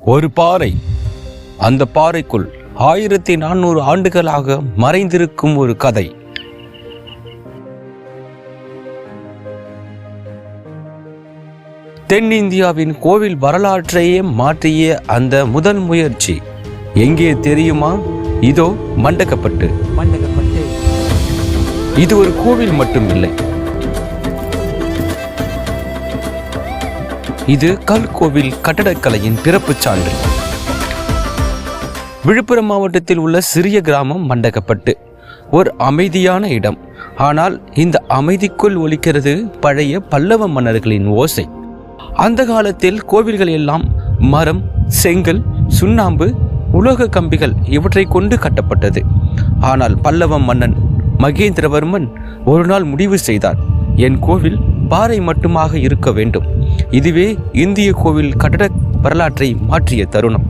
ஒரு பாறை. அந்த பாறைக்குள் ஆயிரத்தி நானூறு ஆண்டுகளாக மறைந்திருக்கும் ஒரு கதை. தென்னிந்தியாவின் கோவில் வரலாற்றையே மாற்றிய அந்த முதல் முயற்சி. எங்கே தெரியுமா? இதோ மண்டகப்பட்டு மண்டகப்பட்டு இது ஒரு கோவில் மட்டும் இல்லை இது கல்கோவில் கட்டடக்கலையின் பிறப்புச் சான்று. விழுப்புரம் மாவட்டத்தில் உள்ள சிறிய கிராமம் மண்டகப்பட்டு. ஒரு அமைதியான இடம். ஆனால் இந்த அமைதிக்குள் ஒலிக்கிறது பழைய பல்லவ மன்னர்களின் ஓசை. அந்த காலத்தில் கோவில்கள் எல்லாம் மரம் செங்கல் சுண்ணாம்பு உலோக கம்பிகள் இவற்றை கொண்டு கட்டப்பட்டது. ஆனால் பல்லவ மன்னன் மகேந்திரவர்மன் ஒரு நாள் முடிவு செய்தார் என் கோவில் பாறை மட்டுமாக இருக்க வேண்டும். இதுவே இந்திய கோவில் கட்டட வரலாற்றை மாற்றிய தருணம்.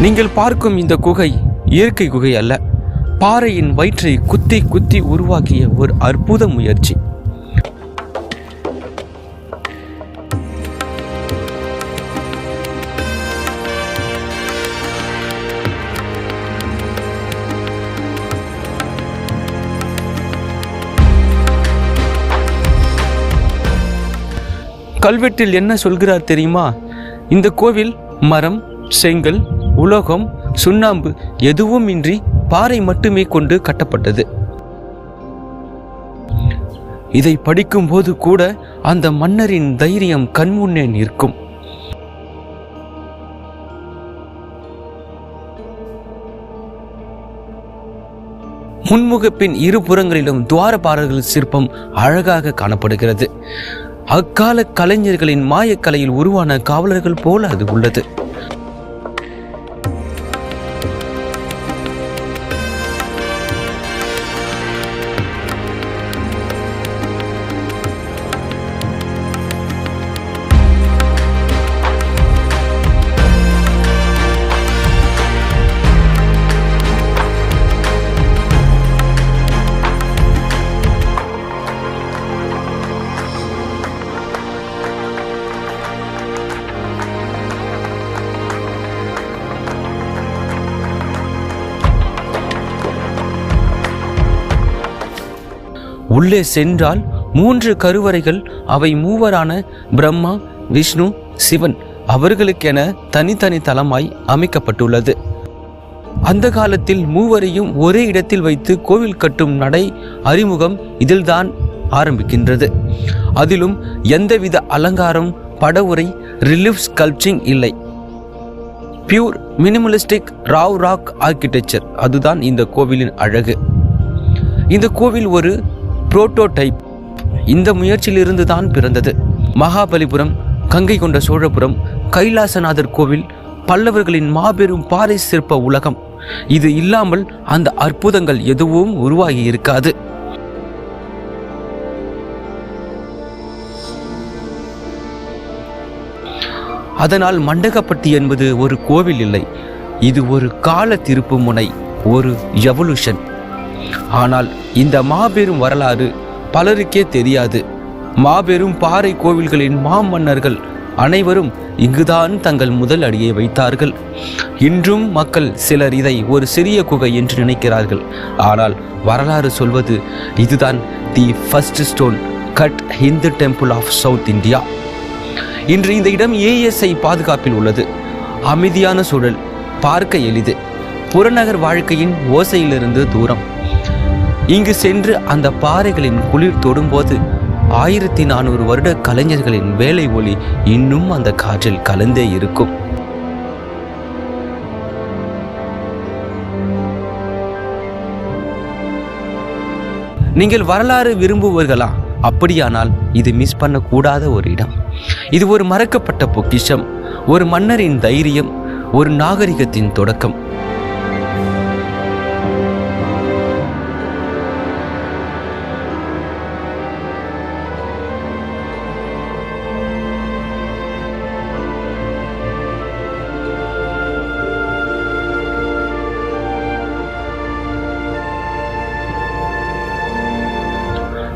நீங்கள் பார்க்கும் இந்த குகை இயற்கை குகை அல்ல பாறையின் வயிற்றை குத்தி குத்தி உருவாக்கிய ஒரு அற்புத முயற்சி. கல்வெட்டில் என்ன சொல்கிறார் தெரியுமா? இந்த கோவில் மரம் செங்கல் உலோகம் சுண்ணாம்பு எதுவும் இன்றி பாறை மட்டுமே கொண்டு கட்டப்பட்டது. இதை படிக்கும்போது கூட அந்த மன்னரின் தைரியம் கண்முன்னே நிற்கும். முன்முகப்பின் இரு புறங்களிலும் துவாரபாரர்கள் சிற்பம் அழகாக காணப்படுகிறது. அக்கால கலைஞர்களின் மாயக்கலையில் உருவான காவலர்கள் போல அது உள்ளது. உள்ளே சென்றால் மூன்று கருவறைகள் அவை மூவரான பிரம்மா விஷ்ணு சிவன் அவர்களுக்கென தனித்தனி தலமாய் அமைக்கப்பட்டுள்ளது. அந்த காலத்தில் மூவரையும் ஒரே இடத்தில் வைத்து கோவில் கட்டும் நடை அறிமுகம் இதில்தான் ஆரம்பிக்கின்றது. அதிலும் எந்தவித அலங்காரம் படவுரை ரிலீஃப் ஸ்கல்ப்சிங் இல்லை. Pure minimalistic raw rock architecture அதுதான் இந்த கோவிலின் அழகு. இந்த கோவில் ஒரு புரோட்டோடைப் இந்த முயற்சியிலிருந்து தான் பிறந்தது. மகாபலிபுரம் கங்கை கொண்ட சோழபுரம் கைலாசநாதர் கோவில் பல்லவர்களின் மாபெரும் பாறை சிற்ப உலகம். இது இல்லாமல் அந்த அற்புதங்கள் எதுவும் உருவாகி இருக்காது. அதனால் மண்டகப்பட்டி என்பது ஒரு கோவில் இல்லை. இது ஒரு கால திருப்பு முனை ஒரு எவல்யூஷன் ஆனால் இந்த மாபெரும் வரலாறு பலருக்கே தெரியாது. மாபெரும் பாறை கோவில்களின் மாமன்னர்கள் அனைவரும் இங்குதான் தங்கள் முதல் அடியை வைத்தார்கள். இன்றும் மக்கள் சிலர் இதை ஒரு சிறிய குகை என்று நினைக்கிறார்கள். ஆனால் வரலாறு சொல்வது இதுதான் the first stone cut Hindu temple of south India. இன்று இந்த இடம் ஏஎஸ்ஐ பாதுகாப்பில் உள்ளது. அமைதியான சூழல் பார்க்க எளிது. புறநகர் வாழ்க்கையின் ஓசையிலிருந்து தூரம். இங்கு சென்று அந்த பாறைகளின் குளிர் தொடும்போது ஆயிரத்தி நானூறு வருட கலைஞர்களின் வேலை ஒளி இன்னும் அந்த காற்றில் கலந்தே இருக்கும். நீங்கள் வரலாறு விரும்புவீர்களா? அப்படியானால் இது மிஸ் பண்ணக்கூடாத ஒரு இடம். இது ஒரு மறக்கப்பட்ட பொக்கிஷம். ஒரு மன்னரின் தைரியம் ஒரு நாகரிகத்தின் தொடக்கம்.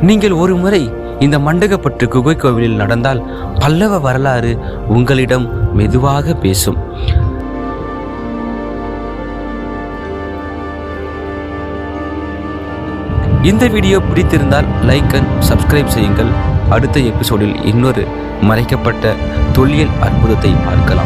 நீங்கள் ஒரு முறை இந்த மண்டகப்பட்டு குகை கோவிலில் நடந்தால் பல்லவ வரலாறு உங்களிடம் மெதுவாக பேசும். இந்த வீடியோ பிடித்திருந்தால் லைக் அண்ட் சப்ஸ்கிரைப் செய்யுங்கள். அடுத்த எபிசோடில் இன்னொரு மறைக்கப்பட்ட தொல்லியல் அற்புதத்தை பார்க்கலாம்.